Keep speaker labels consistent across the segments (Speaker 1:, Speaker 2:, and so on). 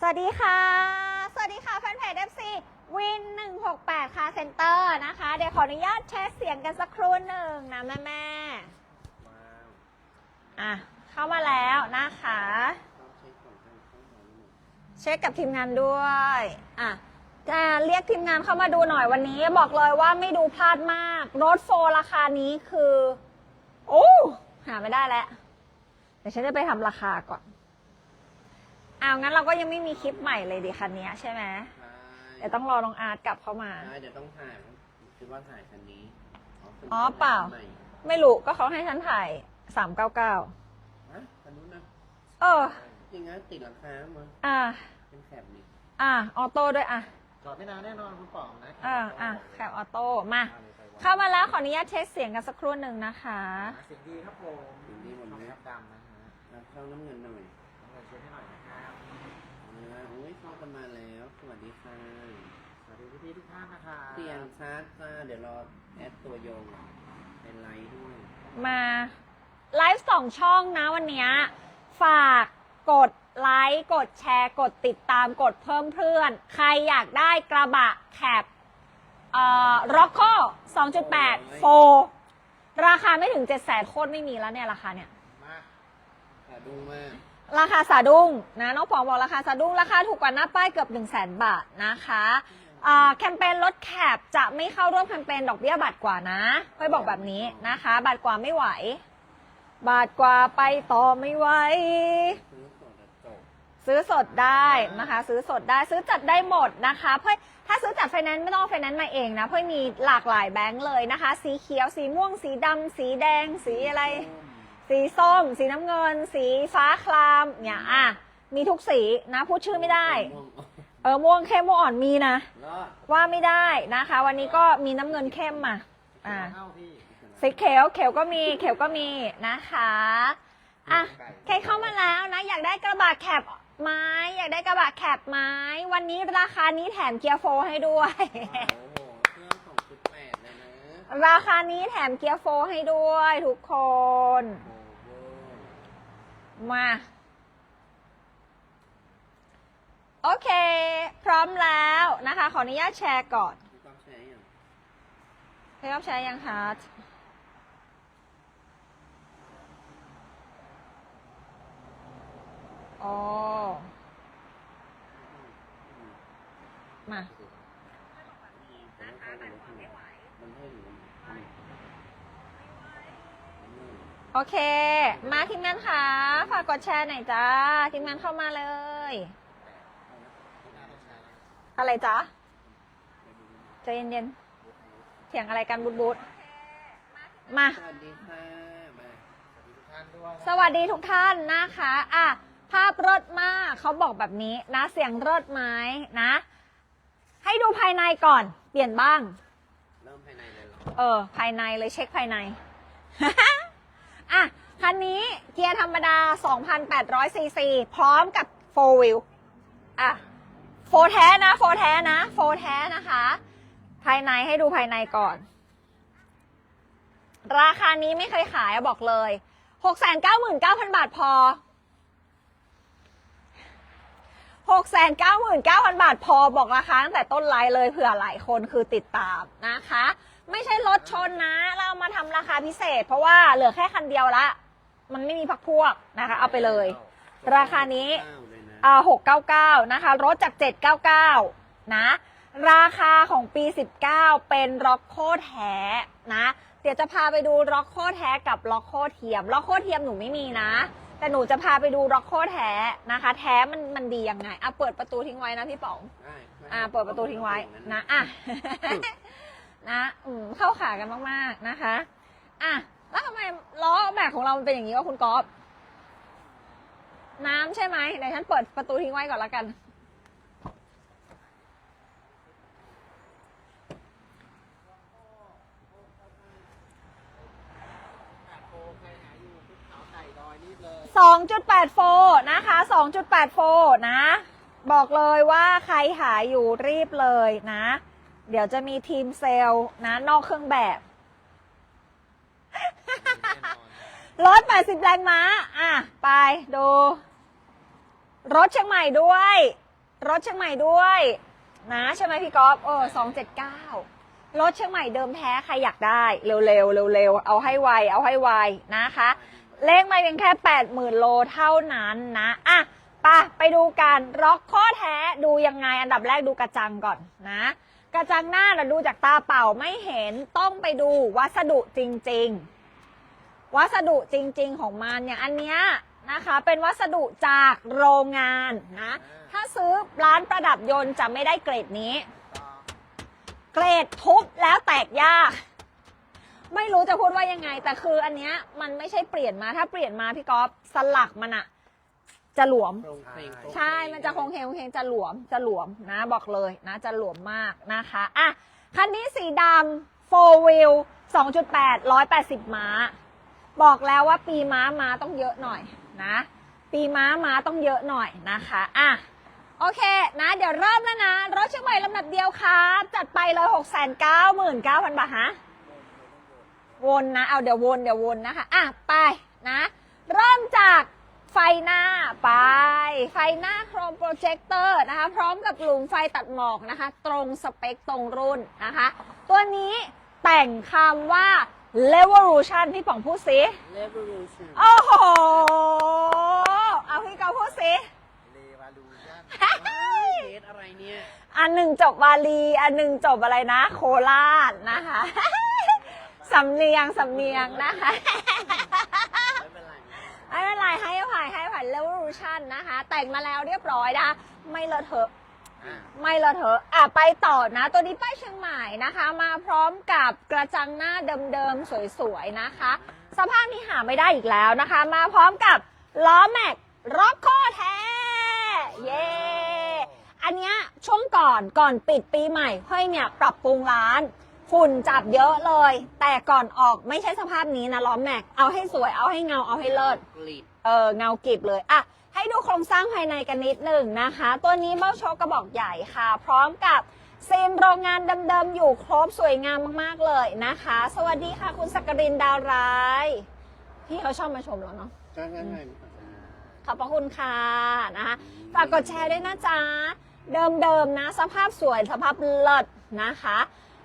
Speaker 1: สวัสดีค่ะ สวัสดีค่ะแฟนเพจ FC วิน 168 ค่ะเซ็นเตอร์นะคะ เดี๋ยวขออนุญาตแชร์เสียงกันสักครู่หนึ่งนะแม่แม่อะ เข้ามาแล้วนะคะ เช็คกับทีมงานด้วย อะจะเรียกทีมงานเข้ามาดูหน่อยวันนี้บอกเลยว่าไม่ดูพลาดมาก รถโฟราคานี้คือ โอ้ หาไม่ได้แล้ว เดี๋ยวฉันจะไปทำราคาก่อน อ้าวงั้นเราก็ยังไม่มีคลิปใหม่เลยดิคันนี้ใช่ไหมเดี๋ยวต้องรอน้องอาร์ตกลับเข้ามา
Speaker 2: ใช่เดี๋ยวต้องถ่ายคิดว่าถ่ายคันนี้
Speaker 1: อ๋อเปล่า
Speaker 2: ใหม่
Speaker 1: ไม่รู้ก็เขาให้ฉันถ่ายสามเก้าเก้า
Speaker 2: ฮะคันนู้นนะ
Speaker 1: เออ
Speaker 2: จริงนะติดราคามา
Speaker 1: อะ
Speaker 2: เป็นแคบนี่
Speaker 1: อะออโต้ด้วยอะ
Speaker 3: จอดไม่นานแน่นอนคุณป๋องนะ
Speaker 1: อะอะแคปออโต้มาเข้ามาแล้วขออนุญาตเช็คเสียงกันสักครู่หนึ่งนะคะ
Speaker 3: เสียงดีครับผม
Speaker 2: สิ่งที่ผม
Speaker 3: น้อง
Speaker 2: เนี่ย
Speaker 3: ครับดำนะฮะ
Speaker 2: รับเข้าน้ำเงินหน่อย
Speaker 3: น้องเงินช่วยให้หน่อยนะครับ
Speaker 2: อ่าโอ้ยเข้า กันมาแล้ว สวัสดีค่ะ
Speaker 3: สวัสดีพี่ๆทุกท่านนะครับ
Speaker 2: เปลี่ยนชาร์จจ้าเดี๋ยวรอแอดตัวโยงเป็นไลท์ด้วย
Speaker 1: มาไลฟ์สองช่องนะวันเนี้ยฝากกดไลค์กดแชร์กดติดตามกดเพิ่มเพื่อน ใครอยากได้กระบะแคปเอ่อร็อกโค2.8 โฟ ราคาไม่ถึง 7 0 0 0 0โคตรไม่มีแล้วเนี่ย ราคาเนี่ย
Speaker 3: มา
Speaker 2: ขาดูมาก
Speaker 1: ราคาสาดุ้งนะน้องปองบอกราคาสาดุ้งราคาถูกกว่าหน้าป้ายเกือบ 1 0 0 0 0แบาทนะคะแคมเปญลดแคปจะไม่เข้าร่วมแคมเปญดอกเบี้ยบาทกว่านะเพื่อบอกแบบนี้นะคะ บาทกว่าไม่ไหว บาทกว่าไปต่อไม่ไหว
Speaker 2: ซื้อสดอะจบ
Speaker 1: ซื้อสดได้นะคะ ซื้อสดได้ซื้อจัดได้หมดนะคะเพื่อถ้าซื้อจัดไฟแนนซ์ไม่ต้องไฟแนนซ์มาเองนะเพื่อมีหลากหลายแบงค์เลยนะคะ สีเขียวสีม่วงสีดำสีแดงสีอะไร สีส้ม สีน้ำเงิน สีฟ้าคลามเนี่ยอะมีทุกสีนะพูดชื่อไม่ได้
Speaker 2: ม่วง
Speaker 1: เออม่วงเข้มม่วงอ่อนมีนะ
Speaker 2: รอด
Speaker 1: ว่าไม่ได้นะคะ วันนี้ก็มีน้ำเงินเข้มมาอ่า
Speaker 3: เข้าพี่
Speaker 1: สีเขียวเขียวก็มีเขียวก็มีนะคะอะใครเข้ามาแล้วนะ อยากได้กระบะแคปไม้อยากได้กระบะแคปไม้ วันนี้ราคานี้แถมเกียร์โฟร์ให้ด้วย
Speaker 2: โอ้โหเครื่องสองจุดแปดเลยนะ
Speaker 1: ราคานี้แถมเกียร์โฟร์ให้ด้วยทุกคน
Speaker 2: โอ้โห
Speaker 1: มา โอเค พร้อมแล้วนะคะ ขออนุญาตแชร์ก่อน
Speaker 2: มีความใช้ยัง
Speaker 1: ใครรับแชร์ยังคะอ๋อมา
Speaker 2: มันให้หรือมันให้หรือ
Speaker 1: โอเค มาทีมงานค่ะ ฝากกดแชร์หน่อยจ้า ทีมงานเข้ามาเลย อะไรจ๊ะใจเย็นๆเถียงอะไรกันบูดบูดมา
Speaker 2: สวัสดีค่ะมา
Speaker 3: ท่านด้วย
Speaker 1: สวัสดีทุกท่านนะคะ อะ ภาพรถมากเขาบอกแบบนี้นะ เสียงรถไหมนะ ให้ดูภายในก่อน เปลี่ยนบ้าง
Speaker 2: เริ่มภายในเลยเหรอ
Speaker 1: เออ ภายในเลยเช็คภายใน อะ คันนี้เกียร์ธรรมดา 2,800ซีซีพร้อมกับ 4 wheel อะโฟแท้นะ โฟแท้นะ โฟแท้นะคะ ภายในให้ดูภายในก่อน ราคานี้ไม่เคยขายบอกเลย699,000บาทพอ699,000บาทพอบอกราคาตั้งแต่ต้นไลน์เลยเผื่อหลายคนคือติดตามนะคะ ไม่ใช่รถชนนะ เรามาทำราคาพิเศษ เพราะว่าเหลือแค่คันเดียวละ มันไม่มีพักพวกนะคะ เอาไปเลย ราคานี้
Speaker 2: เก้าเลยนะ
Speaker 1: อ่า699 นะคะ รถจาก 799 นะ ราคาของปี 19 เป็นร็อกโคแท้นะ เดี๋ยวจะพาไปดูร็อกโคแท้กับร็อกโคเทียมร็อกโคเทียมหนูไม่มีนะ แต่หนูจะพาไปดูร็อกโคแท้นะคะ แท้มันมันดียังไงอะเปิดประตูทิ้งไว้นะพี่ป๋อง
Speaker 2: ได้ได้
Speaker 1: อ่า เปิดประตูทิ้งไว้นะอะ นะอืมเข้าขากันมากๆนะคะอะแล้วทำไมล้อแม็กของเรามันเป็นอย่างนี้วะคุณก๊อฟน้ำใช่ไหมเดี๋ยวฉันเปิดประตูทิ้งไว้ก่อนละกัน
Speaker 3: โอ้ใครหาอยู่ภูเขาไก่ดอยนี่เลย
Speaker 1: 2.8โฟนะคะ2.8โฟนะ บอกเลยว่าใครหาอยู่รีบเลยนะ เดี๋ยวจะมีทีมเซลล์นะนอกเครื่องแบบ
Speaker 3: แน่นอน
Speaker 1: รถ80แรงม้า อะ ไปดู รถเชียงใหม่ด้วย รถเชียงใหม่ด้วย นะใช่ไหมพี่ก๊อฟเออสองเจ็ดเก้ารถเชียงใหม่เดิมแท้ใครอยากได้ เร็วๆเร็วๆเอาให้ไวเอาให้ไวนะคะ เลขไม่เพียงแค่80,000โลเท่านั้นนะอะไปะไปดูกันร็อกข้อแท้ดูยังไงอันดับแรกดูกระจังก่อนนะ กระจังหน้าเราดูจากตาเปล่าไม่เห็นต้องไปดูวัสดุจริง ๆ วัสดุจริง ๆ ของมันอย่างอันเนี้ยนะคะเป็นวัสดุจากโรงงานนะถ้าซื้อร้านประดับยนต์จะไม่ได้เกรดนี้ เกรดทุบแล้วแตกยาก ไม่รู้จะพูดว่ายังไง แต่คืออันเนี้ยมันไม่ใช่เปลี่ยนมาถ้าเปลี่ยนมาพี่ก๊อฟสลักมันอะ จะหลวม
Speaker 2: โครงเพลงโครง
Speaker 1: ใช่ มันจะคงเคงคงเคงจะหลวม จะหลวมนะ บอกเลยนะ จะหลวมมากนะคะ อะ คันนี้สีดำ four wheel 2.8 180 ม้า บอกแล้วว่าปีม้ามาต้องเยอะหน่อยนะ ปีม้ามาต้องเยอะหน่อยนะคะ อะ โอเคนะ เดี๋ยวเริ่มแล้วนะ รถเชียงใหม่ลำดับเดียวครับ จัดไปเลย699,000 บาทฮะ วนนะ เอาเดี๋ยววนเดี๋ยววนนะคะ อะ ไปนะ เริ่มจาก ไฟหน้าไป ไฟหน้าโครมโปรเจคเตอร์นะคะ พร้อมกับหลุมไฟตัดหมอกนะคะ ตรงสเปคตรงรุ่นนะคะ ตัวนี้แต่งคำว่า Revolution พี่ป๋องพูดสิ
Speaker 2: เลเวอรูชั่น
Speaker 1: โอ้โห เอาพี่เกาพูดสิ
Speaker 3: เลวาลูชั่น
Speaker 2: เทสอะไรเนี่ย
Speaker 1: อันหนึ่งจบบาลี อันหนึ่งจบอะไรนะ โคราชนะคะ สำเนียง สำเนียงนะคะ
Speaker 2: ไม่เป็นไร
Speaker 1: ไม่เป็นไรให้อภัยให้อภัย Revolution นะคะ แต่งมาแล้วเรียบร้อยนะคะไม่เลอะเทอะ
Speaker 2: อะ
Speaker 1: ไม่เลอะเทอะอะไปต่อนะ ตัวนี้ป้ายเชียงใหม่นะคะ มาพร้อมกับกระจังหน้าเดิมๆ สวยๆ นะคะ สภาพนี้หาไม่ได้อีกแล้วนะคะ มาพร้อมกับล้อแม็กร็อกข้อแท้ เย้อันเนี้ยช่วงก่อนก่อนปิดปีใหม่เฮ้ยเนี่ยปรับปรุงร้าน ฝุ่นจับเยอะเลย แต่ก่อนออกไม่ใช่สภาพนี้นะล้อแม็ก เอาให้สวยเอาให้เงาเอาให้เลิศ
Speaker 2: กรีด
Speaker 1: เออเงากิบเลยอะให้ดูโครงสร้างภายในกันนิดหนึ่งนะคะ ตัวนี้เบ้าโชกกระบอกใหญ่ค่ะ พร้อมกับซีนโรงงานเดิมๆอยู่ครบสวยงามมากๆเลยนะคะ สวัสดีค่ะคุณสักกรินดาวร้ายพี่เขาชอบมาชมแล้วเนาะ
Speaker 2: ใช่ใช่ใช่
Speaker 1: ขอบพระคุณค่ะนะคะฝากกดแชร์ด้วยนะจ๊ะ เดิมๆนะ สภาพสวยสภาพเลิศนะคะ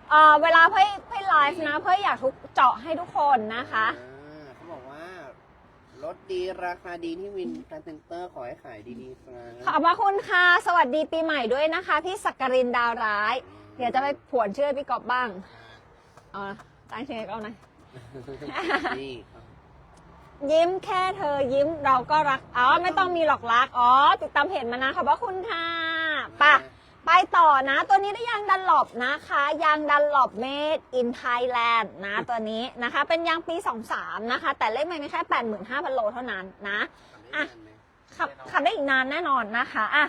Speaker 1: เอ่อเวลาเพื่อเพื่อไลฟ์นะเพื่ออยากทุกเจาะให้ทุกคนนะคะ
Speaker 2: อ่าเขาบอกว่ารถดีราคาดีที่วินการเซ็นเตอร์ขอให้ขายดีๆครับ
Speaker 1: ขอบพระคุณค่ะ สวัสดีปีใหม่ด้วยนะคะ พี่สักกรินดาวร้าย เดี๋ยวจะไปผวนชื่อพี่กอบบ้าง เอานะตั้งชื่อให้เขาหน่อย
Speaker 2: นี่ครับ
Speaker 1: ยิ้มแค่เธอยิ้มเราก็รัก อ๋อ ไม่ต้องมีหลอกรัก อ๋อ ติดตามเพจมานะขอบพระคุณค่ะไปะ ไปต่อนะ ตัวนี้ได้ยางดันหลบนะคะยางดันหลบเมดอินไทยแลนด์นะตัวนี้นะคะ เป็นยางปี 23 นะคะ แต่เลขไม่ไม่แค่ 85,000 โลเท่านั้นนะอะขับขับได้อีกนานแน่นอนนะคะอะ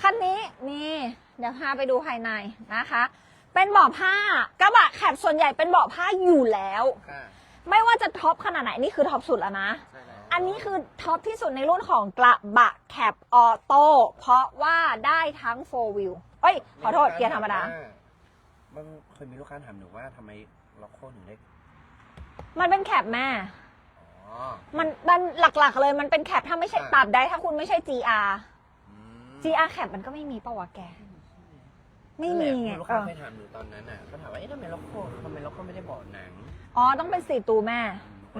Speaker 1: คันนี้นี่เดี๋ยวพาไปดูภายในนะคะ เป็นเบาะผ้ากระบะแคบส่วนใหญ่เป็นเบาะผ้าอยู่แล้ว
Speaker 2: ค่ะ
Speaker 1: ไม่ว่าจะท็อปขนาดไหนนี่คือท็อปสุดแล้วนะ
Speaker 3: ใช่แล้ว
Speaker 1: อันนี้คือท็อปที่สุดในรุ่นของกระบะแคบออโต้เพราะว่าได้ทั้ง 4 wheel เอ้ย ขอโทษเกียร์ธรรมดา
Speaker 2: มันเคยมีลูกค้าถามหนูว่าทำไมล็อกโคถึงได้
Speaker 1: มันเป็นแคบแม่
Speaker 2: อ๋อ
Speaker 1: มันมันหลักๆเลยมันเป็นแคปถ้าไม่ใช่
Speaker 2: อะ
Speaker 1: ตราบได้ถ้าคุณไม่ใช่ GR
Speaker 2: อืม
Speaker 1: GR แคปมันก็ไม่มีปะวะแก ไม่มีไง
Speaker 2: ลูก
Speaker 1: เอ
Speaker 2: ค้า
Speaker 1: อ
Speaker 2: เคยถามหนูตอนนั้นอะเขาถามว่าเอ๊ะทำไมล็อกโคทำไมล็อกโคไม่ได้เบาะหนัง
Speaker 1: อ๋อ ต้องเป็นสี่ตูแม่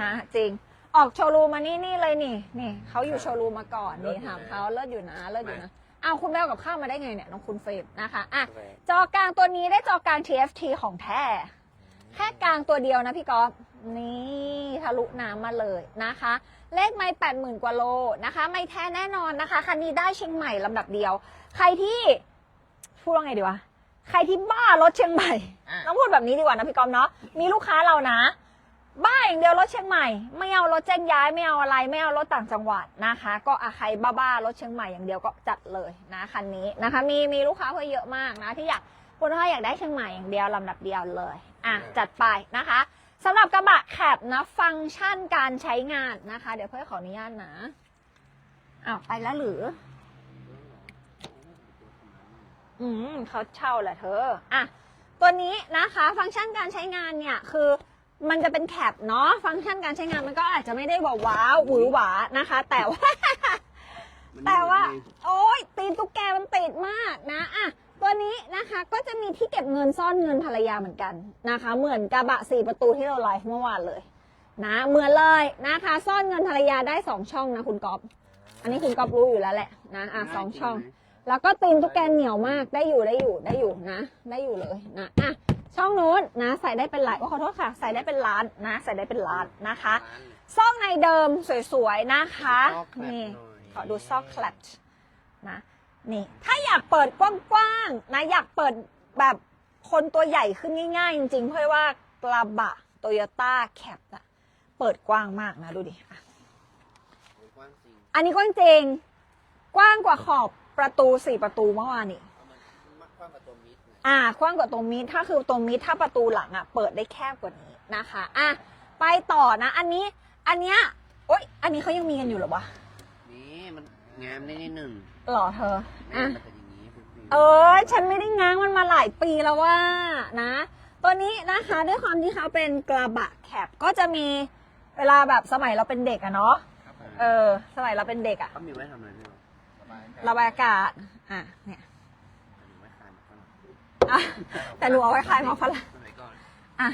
Speaker 1: นะ จริง ออกโชว์รูมมานี่นี่เลยนี่นี่เขาอยู่โชว์รูมมาก่อนนี่
Speaker 2: เลิศอยู่
Speaker 1: ถาม
Speaker 2: นะ
Speaker 1: เขาเลิศอยู่นะเลิศอยู่นะเอาคุณแมวกับข้าวมาได้ไงเนี่ยน้องคุณเฟรมนะคะอะ
Speaker 2: ใช่
Speaker 1: จอกลางตัวนี้ได้จอกลาง TFT ของแท้แค่กลางตัวเดียวนะพี่ก๊อฟนี่ทะลุน้ำมาเลยนะคะ เลขไม่แปดหมื่นกว่าโลนะคะ ไม่แท้แน่นอนนะคะคันนี้ได้เชียงใหม่ลำดับเดียว ใครที่พูดว่าไงดีวะใครที่บ้ารถเชียงใหม่
Speaker 2: อะ
Speaker 1: ต้องพูดแบบนี้ดีกว่านะพี่ก๊อฟเนาะมีลูกค้าเรานะ บ้าอย่างเดียวรถเชียงใหม่ ไม่เอารถแจ้งย้ายไม่เอาอะไร ไม่เอารถต่างจังหวัดนะคะ ก็อาใครบ้าๆรถเชียงใหม่อย่างเดียวก็จัดเลยนะคันนี้นะคะ มีมีลูกค้าเพื่อเยอะมากนะ ที่อยากคุณพ่ออยากได้เชียงใหม่อย่างเดียวลำดับเดียวเลยอะจัดไปนะคะสำหรับกระบะแคบนะฟังก์ชันการใช้งานนะคะ เดี๋ยวเพื่อขออนุญาตนะอ้าวไปแล้วหรือ อืมเขาเช่าแหละเธออะตัวนี้นะคะ ฟังก์ชันการใช้งานเนี่ยคือ มันจะเป็นแคปเนาะฟังก์ชันการใช้งานมันก็อาจจะไม่ได้ว้าวว้าวหวือหวานะคะ แต่ว่า แต่ว่า โอ้ยติดตุ๊กแกมันติดมากนะอะตัวนี้นะคะก็จะมีที่เก็บเงินซ่อนเงินภรรยาเหมือนกันนะคะ เหมือนกระบะสี่ประตูที่เราไลฟ์เมื่อวานเลย นะเหมือนเลยนะคะ ซ่อนเงินภรรยาได้สองช่องนะคุณก๊อฟอันนี้คุณก๊อฟรู้อยู่แล้วแหละนะอะสองช่อง แล้วก็ตีนตุ๊กแกเหนียวมากได้อยู่ได้อยู่ได้อยู่นะ ได้อยู่เลยนะอะ ช่องนู้นนะใส่ได้เป็นหลายขอโทษค่ะ ใส่ได้เป็นล้านนะ ใส่ได้เป็นล้านนะคะ ซอกในเดิมสวยๆนะคะ
Speaker 2: ซอกแคลป
Speaker 1: นี่
Speaker 2: หน่อย
Speaker 1: ขอดูซอกแคลปนะนี่ถ้าอยากเปิดกว้างๆนะอยากเปิดแบบคนตัวใหญ่ขึ้นง่ายๆ จริงๆเพราะว่ากระบะโตโยต้าแคปนะเปิดกว้างมากนะดูดิอะ
Speaker 2: กว้างจริง
Speaker 1: อันนี้กว้างจริงกว้างกว่าขอบประตูสี่ประตูเมื่อวานนี่
Speaker 2: เอามัน
Speaker 1: อ่ากว้างกว่าตรงมิดถ้าคือตรงมิดถ้าประตูหลังอะเปิดได้แคบกว่านี้นะคะอะไปต่อนะ อันนี้อันเนี้ยโอ๊ยอันนี้เขายังมีกันอยู่เหรอวะ
Speaker 2: นี่มันงามได้นิดหนึ่ง
Speaker 1: หรอเธอ
Speaker 2: แม่
Speaker 1: อะ
Speaker 2: มันเป็นอย่างนี้คุณฟิว
Speaker 1: เออ ฉันไม่ได้ง้างมันมาหลายปีแล้วว่านะ ตัวนี้นะคะด้วยความที่เขาเป็นกระบะแคบก็จะมีเวลาแบบสมัยเราเป็นเด็กอะเนาะ
Speaker 3: ครับผม
Speaker 1: เออ สมัยเราเป็นเด็กอะ
Speaker 2: เขามีไว้ทำอะไรพี่วะ
Speaker 3: สบายใจ
Speaker 1: ระบายอากาศอะเนี่ย
Speaker 2: มีไว้คลายหมอกฝรั่ง
Speaker 1: อะ แต่หนูเอาไว้คลายหมอกฝรั่ง
Speaker 2: สมัยก่อน
Speaker 1: อะ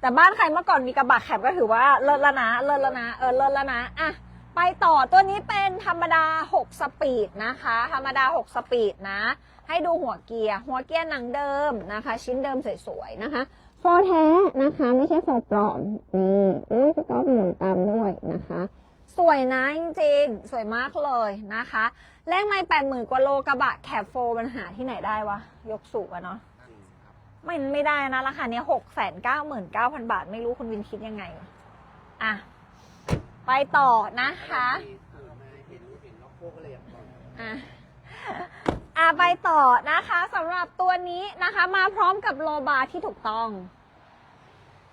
Speaker 1: แต่บ้านใครเมื่อก่อนมีกระบะแคบก็ถือว่าเลิศแล้วนะเลิศแล้วนะเออเลิศแล้วนะอะไปต่อตัวนี้เป็นธรรมดา 6 สปีดนะคะ ธรรมดา 6 สปีดนะ ให้ดูหัวเกียร์ หัวเกียร์หนังเดิมนะคะ ชิ้นเดิมสวยๆนะคะฟอร์แท้นะคะ ไม่ใช่ฟอร์ปลอมนี่นี่ก็หมุนตามด้วยนะคะ สวยนะจริงๆ สวยมากเลยนะคะแลกไม่แปดหมื่นกว่าโลกระบะแคบโฟมันหาที่ไหนได้วะ ยกสูงอะเนาะ
Speaker 2: จริงครับ
Speaker 1: ไม่ไม่ได้นะราคาเนี้ยหกแสนเก้าหมื่นเก้าพันบาท ไม่รู้คุณวินคิดยังไง อะ ไปต่อนะคะ
Speaker 2: อะ
Speaker 1: อะไปต่อนะคะสำหรับตัวนี้นะคะ มาพร้อมกับโลบาที่ถูกต้อง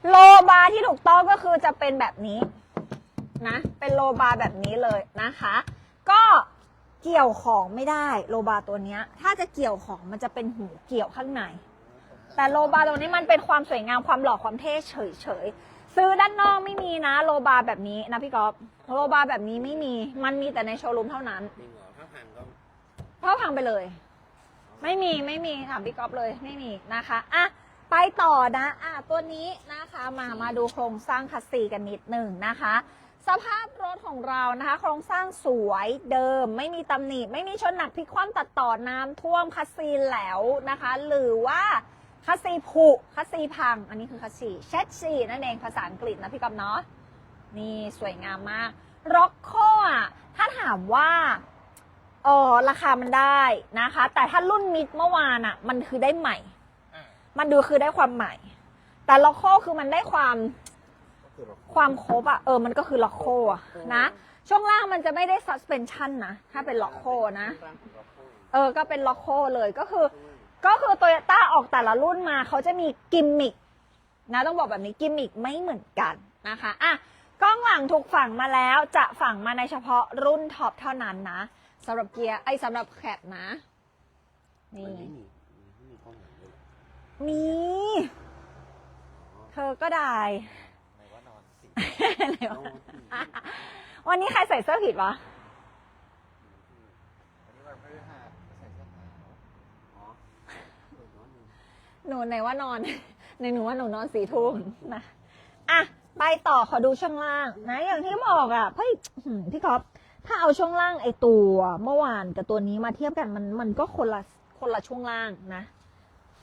Speaker 1: โลบาที่ถูกต้องก็คือจะเป็นแบบนี้ นะ เป็นโลบาร์แบบนี้เลยนะคะ ก็เกี่ยวของไม่ได้โลบาร์ตัวเนี้ยถ้าจะเกี่ยวของมันจะเป็นหูเกี่ยวข้างใน แต่โลบาร์ตัวนี้มันเป็นความสวยงามความหล่อความเท่เฉยๆซื้อด้านนอกไม่มีนะโลบาร์แบบนี้นะพี่ก๊อฟโลบาร์แบบนี้ไม่มี มันมีแต่ในโชว์รูมเท่านั้น
Speaker 2: จริงเหรอถ้าพังก็
Speaker 1: เพราะพังไปเลย ไม่มีไม่มีถามพี่ก๊อฟเลยไม่มีนะคะอะไปต่อนะอะตัวนี้นะคะมามาดูโครงสร้างคัสซีกันนิดหนึ่งนะคะ สภาพรถของเรานะคะ โครงสร้างสวยเดิม ไม่มีตำหนิ ไม่มีชนหนักพลิกคว่ำตัดต่อน้ำท่วมคัสซีแหลวนะคะ หรือว่าคัสซีผุคัสซีพัง อันนี้คือคัสซีเชดซีนั่นเองภาษาอังกฤษนะพี่ก๊อฟเนาะนี่สวยงามมากร็อกโคอะถ้าถามว่าเออราคามันได้นะคะ แต่ถ้ารุ่นมิดเมื่อวานอะมันคือได้ใหม่
Speaker 3: อ่า
Speaker 1: มันดูคือได้ความใหม่ แต่ล็อกโคคือมันได้ความ
Speaker 3: ก็ คือเรา
Speaker 1: ความครบอะเออมันก็คือล็อกโคอะนะ ช่วงล่างมันจะไม่ได้ suspension นะ ถ้าเป็นล็อกโคนะ
Speaker 2: ร่างของล็อกโก้
Speaker 1: เออก็เป็นล็อกโคเลยก็คือ ก็คือโตโยต้าออกแต่ละรุ่นมาเขาจะมีกิมมิคนะต้องบอกแบบนี้กิมมิคไม่เหมือนกันนะคะอะกล้องหลังถูกฝังมาแล้วจะฝังมาในเฉพาะรุ่นท็อปเท่านั้นนะสำหรับเกียร์ไอ้สำหรับแคปนะ
Speaker 2: มัน
Speaker 1: นี่
Speaker 2: ไม่มีไม่มีกล้องหลังด้วย
Speaker 1: มี เธอก็ได้
Speaker 3: ไหนว่าน อนสิ
Speaker 1: อะไร
Speaker 2: โอ้
Speaker 1: วะ
Speaker 2: ที่
Speaker 1: วันนี้ใครใส่เสื้อผิดวะ
Speaker 3: วันนี้วันพฤหัสใส่เสื้อขาว
Speaker 2: อ๋อเออเนอะหนึ่ง
Speaker 1: หนูไหนว่านอนในหนูว่าหนูนอนสี่ทุ่มนะอะไปต่อขอดูช่วงล่างนะ อย่างที่บอกอะเฮ้ยหืมพี่ก๊อฟถ้าเอาช่วงล่างไอตัว เมื่อวานกับตัวนี้มาเทียบกันมันมันก็คนละคนละช่วงล่างนะ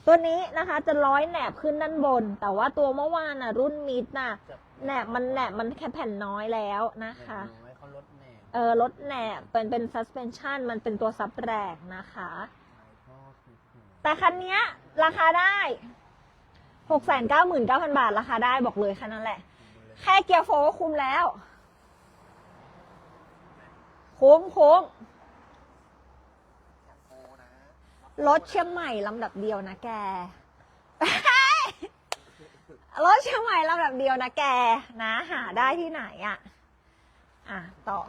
Speaker 1: ตัวนี้นะคะจะร้อยแหนบขึ้นด้านบน แต่ว่าตัวเมื่อวานอะ รุ่นมิดน่ะ
Speaker 2: จะ
Speaker 1: แหนบมันแหนบมันแค่แผ่นน้อยแล้วนะคะ
Speaker 2: น้อยเขาลดแน่
Speaker 1: เออลดแหนบเป็นเป็น suspension มันเป็นตัวซับแรงนะคะ
Speaker 2: ก็คือคือ
Speaker 1: แต่คันเนี้ย ราคาได้หกแสนเก้าหมื่นเก้าพันบาท ราคาได้บอกเลยแค่นั้นแหละ แค่เกียร์โฟร์ก็คุ้มแล้ว คุ้มคุ้ม
Speaker 3: โอ้นะ
Speaker 1: รถเชียงใหม่ลำดับเดียวนะแก รถเชียงใหม่ลำดับเดียวนะแกนะ หาได้ที่ไหนอะ อะต่อ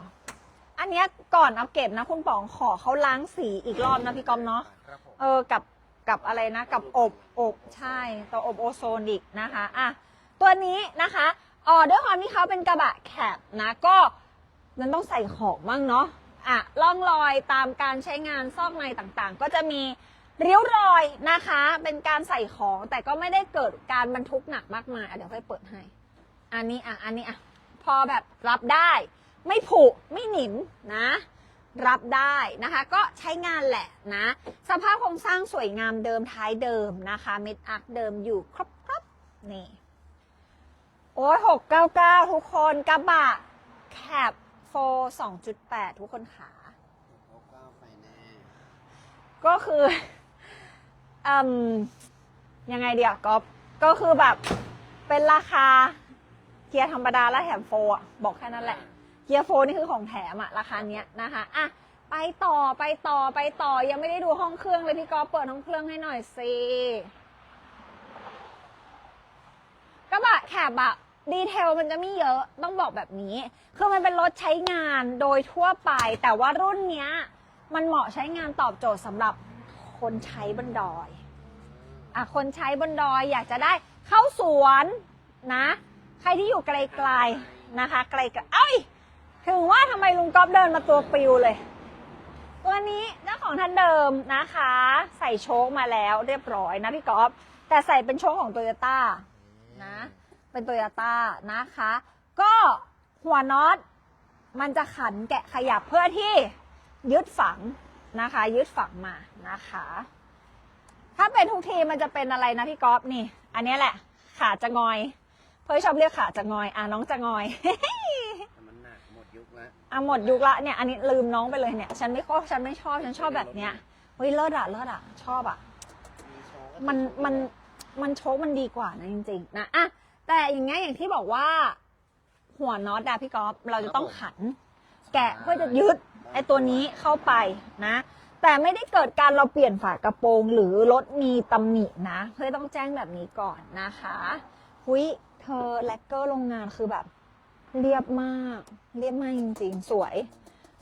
Speaker 1: อันเนี้ยก่อนเอาเก็บนะคุณป๋องขอเขาล้างสีอีกรอบนะพี่กอมเนาะ
Speaker 3: ครับผม
Speaker 1: เออกับกับอะไรนะ กับอบอบใช่ตัวอบโอโซนอีกนะคะอะตัวนี้นะคะอ๋อด้วยความที่เขาเป็นกระบะแคบนะก็มันต้องใส่ของบ้างเนาะพ อะล่องรอยตามการใช้งานซอกในต่างๆ ก็จะมีริ้วรอยนะคะ เป็นการใส่ของแต่ก็ไม่ได้เกิดการบรรทุกหนักมากมายเดี๋ยวค่อยเปิดให้ อันนี้อะอันนี้อะพอแบบรับได้ ไม่ผุไม่หนิมนะ รับได้นะคะ ก็ใช้งานแหละนะ สภาพโครงสร้างสวยงามเดิมท้ายเดิมนะคะเม็ดอักเดิมอยู่ครบครบนี่ โอ้ยหกเก้าเก้าทุกคนกระบะแคบ โ2.8 ทุกคนขา
Speaker 2: เขาก็ไฟแนนซ์
Speaker 1: ก็คืออยังไงเดียวก็ก็คือแบบเป็นราคาเกียร์ธรรมดาและแถมโฟอะบอกแค่นั้นแหละ เกียร์โฟนี่คือของแถมอะราคาเนี้ยนะคะอะไปต่อไปต่อไปต่อยังไม่ได้ดูห้องเครื่องเลยพี่กอฟเปิดห้องเครื่องให้หน่อยสิกระบะแคบอะ ดีเทลมันจะไม่เยอะต้องบอกแบบนี้ คือมันเป็นรถใช้งานโดยทั่วไป แต่ว่ารุ่นเนี้ย มันเหมาะใช้งานตอบโจทย์สำหรับคนใช้บนดอยอะคนใช้บนดอยอยากจะได้เข้าสวนนะ ใครที่อยู่ไกลๆนะคะ ไกลๆเอ้ยถึงว่าทำไมลุงก๊อฟเดินมาตัวปิวเลยตัวนี้เจ้าของท่านเดิมนะคะ ใส่โชคมาแล้วเรียบร้อยนะพี่ก๊อฟแต่ใส่เป็นโชคของโตโยต้านะ เป็นโตโยต้านะคะ ก็หัวน็อตมันจะขันแกะขยับเพื่อที่ยึดฝังนะคะ ยึดฝังมานะคะ ถ้าเป็นทุกทีมันจะเป็นอะไรนะพี่ก๊อฟนี่ อันเนี้ยแหละ ขาจะงอย เพื่อนชอบเรียกขาจะงอย อะน้องจะงอย
Speaker 2: แต่มันหนักหมดยุคแล้ว
Speaker 1: อะหมดยุคละเนี่ยอันนี้ลืมน้องไปเลยเนี่ย ฉันไม่ชอบฉันไม่ชอบฉันชอบแบบเนี้ยเฮ้ยเลิศอะเลิศอะชอบอะ
Speaker 2: มีโชว์ก็
Speaker 1: มันมันมันโชคมันดีกว่านะจริงๆนะอะ แต่อย่างเงี้ยอย่างที่บอกว่า หัวน็อตอะพี่ก๊อฟเราจะต้องขัน แกะเพื่อจะยึดไอ้ตัวนี้เข้าไปนะ แต่ไม่ได้เกิดการเราเปลี่ยนฝากระโปรงหรือรถมีตำหนินะเพื่อต้องแจ้งแบบนี้ก่อนนะคะหุยเธอแลกเกอร์โรงงานคือแบบเรียบมาก เรียบมากจริงๆ สวย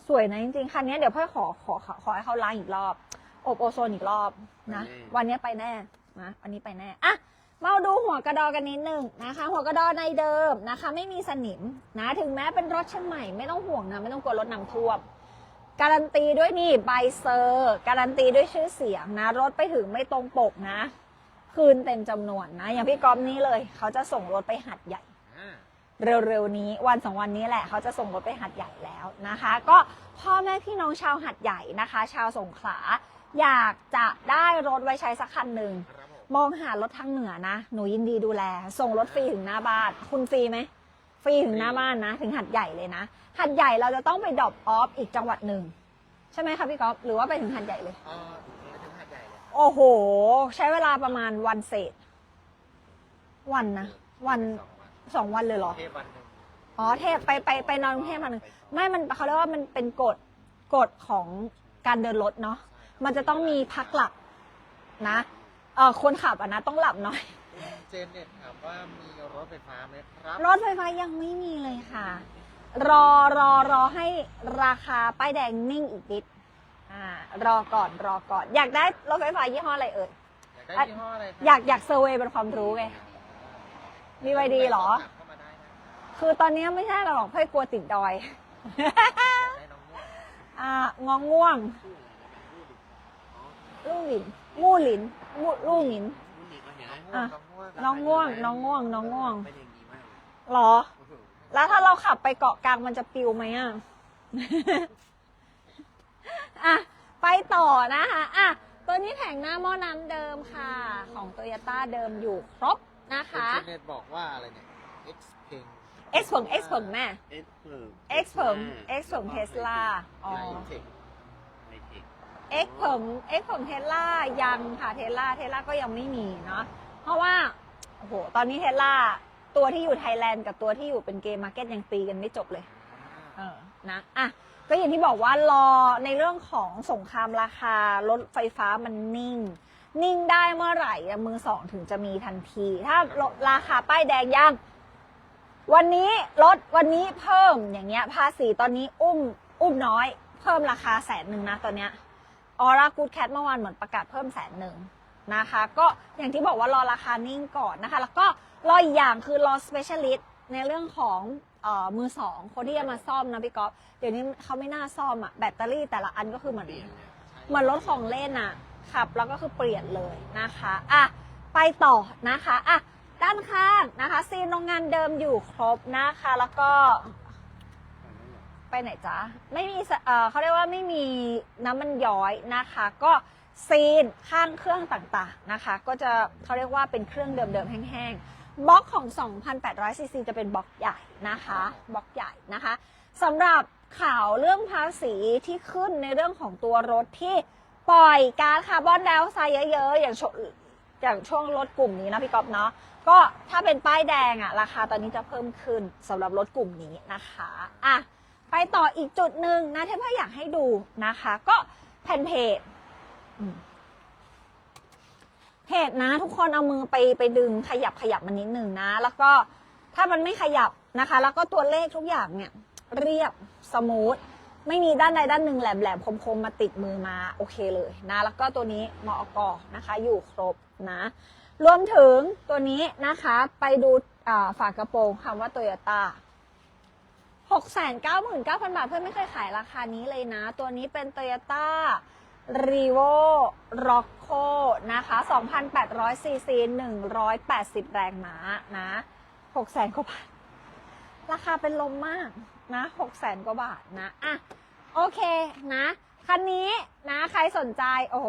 Speaker 1: สวยนะจริงๆคันนี้เดี๋ยวพ่อขอขอขอขอให้เขาล้างอีกรอบ อบโอโซนอีกรอบนะ วันนี้ไปแน่นะวันนี้ไปแน่อะ มาดูหัวกระดอกันนิดหนึ่งนะคะ หัวกระดอในเดิมนะคะ ไม่มีสนิมนะถึงแม้เป็นรถเชียงใหม่ไม่ต้องห่วงนะไม่ต้องกลัวรถน้ำท่วมการันตีด้วยนี่ใบเซอร์การันตีด้วยชื่อเสียงนะรถไปถึงไม่ตรงปกนะ คืนเต็มจำนวนนะ อย่างพี่ก๊อฟนี้เลย เขาจะส่งรถไปหัดใหญ่เร็วๆนี้วันสองวันนี้แหละเขาจะส่งรถไปหัดใหญ่แล้วนะคะ ก็พ่อแม่พี่น้องชาวหัดใหญ่นะคะ ชาวสงขลาอยากจะได้รถไว้ใช้สักคันหนึ่ง
Speaker 3: ม
Speaker 1: มองหารถทางเหนือนะ หนูยินดีดูแล ส่งรถฟรีถึงหน้าบ้าน คุณฟรีไหม ฟรีถึงหน้าบ้านนะ ถึงหัดใหญ่เลยนะ หัดใหญ่เราจะต้องไปดรอปออฟอีกจังหวัดหนึ่ง ใช่ไหมคะพี่ก๊อฟหรือว่าไปถึงหัดใหญ่เลย
Speaker 3: เออไปถึงหาดใหญ่เลยครับ
Speaker 1: โอ้โห ใช้เวลาประมาณวันเศษ วันนะ วัน
Speaker 3: สองวัน
Speaker 1: สองวันเลยเหรอ
Speaker 3: เทพวันหนึ่ง
Speaker 1: อ๋อเทพไปไปไปนอนกรุงเทพมาหนึ่งไม่มันเขาเรียกว่ามันเป็นกฎกฎของการเดินรถเนาะมันจะต้องมีพักหลับนะ เออคนขับอะนะต้องหลับหน่อย
Speaker 3: เจนเน็ตถามว่ามีรถไฟฟ้าไหมครับ
Speaker 1: รถไฟฟ้ายังไม่มีเลยค่ะ รอรอรอให้ราคาป้ายแดงนิ่งอีกนิดอ่ารอก่อนรอก่อน อยากได้รถไฟฟ้ายี่ห้ออะไรเอ่ย
Speaker 3: อยากได้ยี่ห้ออะไรครับ
Speaker 1: อยากอยากเซอร์เวย์เป็นความรู้ไง มีไวดีเหรอ
Speaker 3: เข้ามาได้นะ
Speaker 1: คือตอนนี้ไม่ใช่หรอกเพื่อกลัวติดดอย
Speaker 3: ได้น้องนุ่น
Speaker 1: อ่างองง่วง ลู่หลิน มู่หลินมู่ลู่หลิน
Speaker 2: รุ่นนี้ก็เห็น
Speaker 1: อะ
Speaker 3: น้องง่วง
Speaker 1: น้องง่วง น้องง่วง น้องง่วง
Speaker 2: เป็นอย่างนี้มากเลย
Speaker 1: หรอ แล้วถ้าเราขับไปเกาะกลางมันจะปิวไหมอะ อะ ไปต่อนะคะ อะ ตัวนี้แผงหน้าหม้อน้ำเดิมค่ะ ของโตโยต้าเดิมอยู่ครบนะคะ
Speaker 3: เจนเน็ตบอกว่าอะไรเนี่ย X Peng
Speaker 1: X ผง X ผงแม่
Speaker 2: เอ็กเพิร์
Speaker 1: X ผง X ผงเทสลาอ๋อ
Speaker 3: ไลท์เทค
Speaker 2: ไฮเทค
Speaker 1: X ผง X ผงเทสลายังค่ะเทสลาเทสลาก็ยังไม่มีเนาะเพราะว่าโอ้โหตอนนี้เทสลาตัวที่อยู่ไทยแลนด์กับตัวที่อยู่เป็นเกมมาร์เก็ตยังตีกันไม่จบเลย เออนะอะก็อย่างที่บอกว่ารอในเรื่องของสงครามราคารถไฟฟ้ามันนิ่ง นิ่งได้เมื่อไหร่อะมือสองถึงจะมีทันที ถ้ารถราคาป้ายแดงยังวันนี้ลดวันนี้เพิ่มอย่างเงี้ยภาษีตอนนี้อุ้มอุ้มน้อย เพิ่มราคาแสนหนึ่งนะตอนเนี้ย ออร่ากูดแคทเมื่อวานเหมือนประกาศเพิ่มแสนหนึ่งนะคะ ก็อย่างที่บอกว่ารอราคานิ่งก่อนนะคะ แล้วก็รออีกอย่างคือรอ specialist ในเรื่องของเอ่อมือสองคนที่จะมาซ่อมนะพี่ก๊อฟเดี๋ยวนี้เขาไม่น่าซ่อมอะแบตเตอรี่แต่ละอันก็คือเหมือน
Speaker 3: เปลี่ยนเนี่ยใช้
Speaker 1: เหมือนรถของเล่นอะขับแล้วก็คือเปลี่ยนเลยนะคะอะไปต่อนะคะอะด้านข้างนะคะซีนโรงงานเดิมอยู่ครบนะคะ แล้วก็ ไปไหนจ๊ะ ไม่มีเอ่อเขาเรียกว่าไม่มีน้ำมันย้อยนะคะ ก็ซีนข้างเครื่องต่างๆนะคะ ก็จะเขาเรียกว่าเป็นเครื่องเดิมๆแห้งๆบล็อกของ 2,800ซีซีจะเป็นบล็อกใหญ่นะคะบล็อกใหญ่นะคะสำหรับข่าวเรื่องภาษีที่ขึ้นในเรื่องของตัวรถที่ปล่อยก๊าซคาร์บอนไดออกไซด์เยอะๆ อย่างช่วงอย่างช่วงรถกลุ่มนี้นะพี่ก๊อฟเนาะก็ถ้าเป็นป้ายแดงอะราคาตอนนี้จะเพิ่มขึ้นสำหรับรถกลุ่มนี้นะคะอะ ไปต่ออีกจุดหนึ่งนะเทพออยากให้ดูนะคะ ก็แผ่นเพจเพจนะ ทุกคนเอามือไปไปดึงขยับขยับมันนิดหนึ่งนะ แล้วก็ถ้ามันไม่ขยับนะคะ แล้วก็ตัวเลขทุกอย่างเนี่ย เรียบสมูทไม่มีด้านใดด้านหนึ่งแหลมๆคมๆมาติดมือมาโอเคเลยนะ แล้วก็ตัวนี้มอกอนะคะ อยู่ครบนะ รวมถึงตัวนี้นะคะ ไปดูฝากระโปรงคำว่าโตโยต้า หกแสนเก้าหมื่นเก้าพันบาท เพื่อนไม่เคยขายราคานี้เลยนะ ตัวนี้เป็นโตโยต้ารีโวร็อกโคนะคะ2,800ซีซี180 แรงม้านะ6แสนกว่าบาท ราคาเป็นลมมากนะ6แสนกว่าบาทนะอะโอเคนะ คันนี้นะใครสนใจ โอ้โห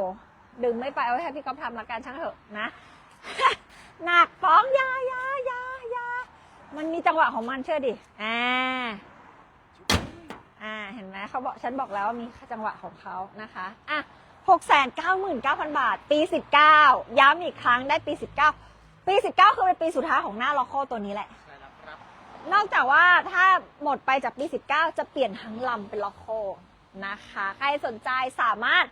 Speaker 1: ดึงไม่ไป เอาให้พี่ก๊อฟทำละกันช่างเถอะนะ หนักฟ้องยายายายามันมีจังหวะของมันเชื่อดิอ่า อ่าเห็นไหมเขาบอกฉันบอกแล้วว่ามีจังหวะของเขานะคะอะหกแสนเก้าหมื่นเก้าพันบาท ปีสิบเก้าย้ำอีกครั้งได้ปีสิบเก้าปีสิบเก้าคือเป็นปีสุดท้ายของหน้าล็อกโคตัวนี้แหละ
Speaker 3: ใช่แล้วครับ
Speaker 1: นอกจากว่าถ้าหมดไปจากปี19จะเปลี่ยนทั้งลำเป็นล็อกโคนะคะ ใครสนใจสามารถ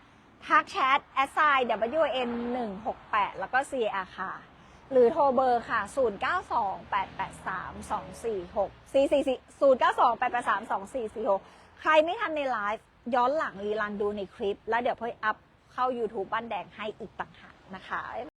Speaker 1: ทักแชท s i wn 1 6 8แล้วก็ CR ค่ะ หรือโทรเบอร์ค่ะ 0928832446 ใครไม่ทันในไลฟ์ย้อนหลังรีลันดูในคลิป แล้วเดี๋ยวพ่ออัพเข้า YouTube บ้านแดงให้อีกต่างหากนะคะ